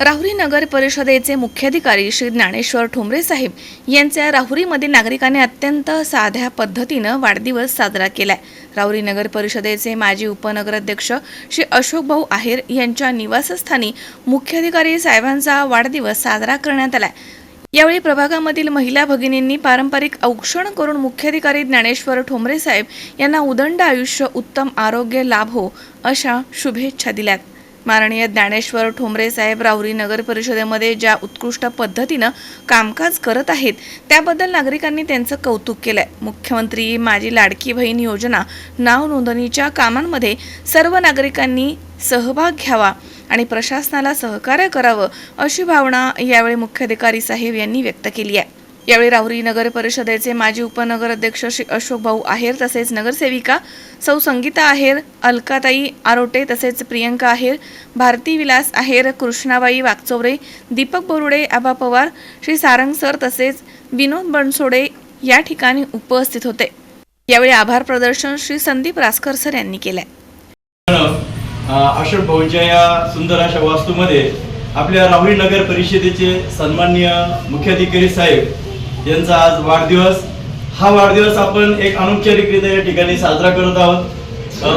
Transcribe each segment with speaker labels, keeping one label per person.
Speaker 1: राहुरी नगर परिषदेचे मुख्याधिकारी श्री ज्ञानेश्वर ठोंबरे साहेब यांच्या राहुरीमध्ये नागरिकांनी अत्यंत साध्या पद्धतीनं वाढदिवस साजरा केलाय. राहुरी नगर परिषदेचे माजी उपनगराध्यक्ष श्री अशोक भाऊ आहेर यांच्या निवासस्थानी मुख्याधिकारी साहेबांचा वाढदिवस साजरा करण्यात आलाय. यावेळी प्रभागामधील महिला भगिनींनी पारंपरिक औक्षण करून मुख्याधिकारी ज्ञानेश्वर ठोंबरे साहेब यांना उदंड आयुष्य उत्तम आरोग्य लाभ हो अशा शुभेच्छा दिल्यात. माननीय ज्ञानेश्वर ठोंबरे साहेब राहुरी नगर परिषदेमध्ये ज्या उत्कृष्ट पद्धतीनं कामकाज करत आहेत त्याबद्दल नागरिकांनी त्यांचं कौतुक केलंय. मुख्यमंत्री माझी लाडकी बहीण योजना नाव नोंदणीच्या कामांमध्ये सर्व नागरिकांनी सहभाग घ्यावा आणि प्रशासनाला सहकार्य करावं अशी भावना यावेळी मुख्याधिकारी साहेब यांनी व्यक्त केली आहे. यावेळी राहुरी नगर परिषदेचे माजी उपनगर अध्यक्ष श्री अशोक भाऊ आहेर तसेच नगरसेविका सौ संगीता आहेर अलकाताई आरोटे तसेच प्रियंका आहेर भारती विलास आहेर कृष्णाबाई वागचौरे दीपक बोरुडे आबा पवार श्री सारंग सर तसेच विनोद बनसोडे या ठिकाणी उपस्थित होते. यावेळी आभार प्रदर्शन श्री संदीप रासकर सर यांनी केलंय.
Speaker 2: अशोक भाऊच्या या सुंदर अशा वास्तूमध्ये आपल्या राहुरी नगर परिषदेचे सन्माननीय मुख्याधिकारी साहेब यांचा आज वाढदिवस. हा वाढदिवस आपण एक अनौपचारिकरित्या या ठिकाणी साजरा करत आहोत.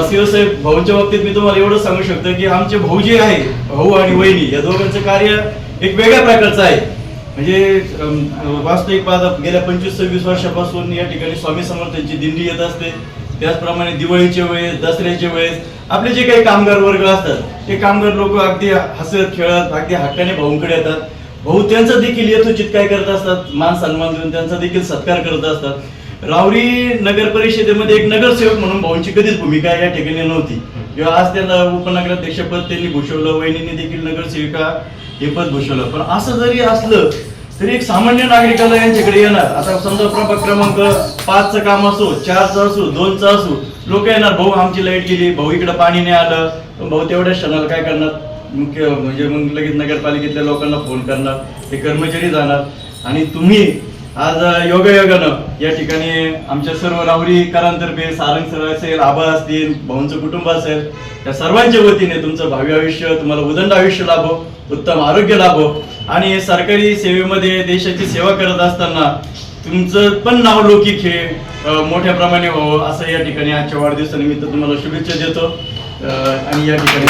Speaker 2: शिवसाहेब भाऊच्या बाबतीत मी तुम्हाला एवढं सांगू शकतो की आमचे भाऊ जे आहे भाऊ आणि वहिनी या दोघांचं कार्य एक वेगळ्या प्रकारचं आहे. म्हणजे वास्तविक पाहता गेल्या पंचवीस सव्वीस वर्षापासून या ठिकाणी स्वामी समर्थांची दिंडी येत असते. त्याचप्रमाणे दिवाळीच्या वेळेस दसऱ्याच्या वेळेस आपले जे काही कामगार वर्ग असतात ते कामगार लोक अगदी हसत खेळत अगदी हक्काने भाऊंकडे येतात. भाऊ त्यांचा देखील यथोचित काय करत असतात मान सन्मान देऊन त्यांचा देखील सत्कार करत असतात. रावरी नगर परिषदेमध्ये एक नगरसेवक म्हणून भाऊंची कधीच भूमिका या ठिकाणी नव्हती. किंवा आज त्यांना उपनगराध्यक्षपद त्यांनी भूषवलं वहिनीने देखील नगरसेविका हे पद भूषवलं. पण असं जरी असलं तरी एक सामान्य नागरिकाला यांच्याकडे येणार. आता समजा प्रभाग क्रमांक पाचचं काम असो चारचं असो दोनचं असो लोक येणार. भाऊ आमची लाइट गेली भाऊ इकडे पाणी नाही आलं. भाऊ तेवढ्या क्षणाला काय करणार? मुख्य म्हणजे मग लगेच नगरपालिकेतल्या लोकांना फोन करणार हे कर्मचारी जाणार. आणि तुम्ही आज योगायोगानं या ठिकाणी आमच्या सर्व राहुरीकरांतर्फे सारंग सर असेल आबा असतील भाऊंचं कुटुंब असेल या सर्वांच्या वतीने तुमचं भावी आयुष्य तुम्हाला उदंड आयुष्य लाभो उत्तम आरोग्य लाभो. आणि सरकारी सेवेमध्ये देशाची सेवा करत असताना तुमचं पण नाव लौकिक हे मोठ्या प्रमाणे व्हावं असं या ठिकाणी आजच्या वाढदिवसानिमित्त तुम्हाला शुभेच्छा देतो. आणि या ठिकाणी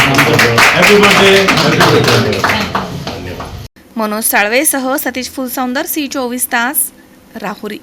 Speaker 1: मनोज साळवेसह सतीश फुलसौंदर सी चोवीस तास राहुरी.